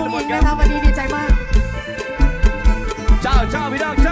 องอุ๋งอิงนะครับวันนี้ดีใจมาก เจ้าเจ้าพี่น้องเจ้า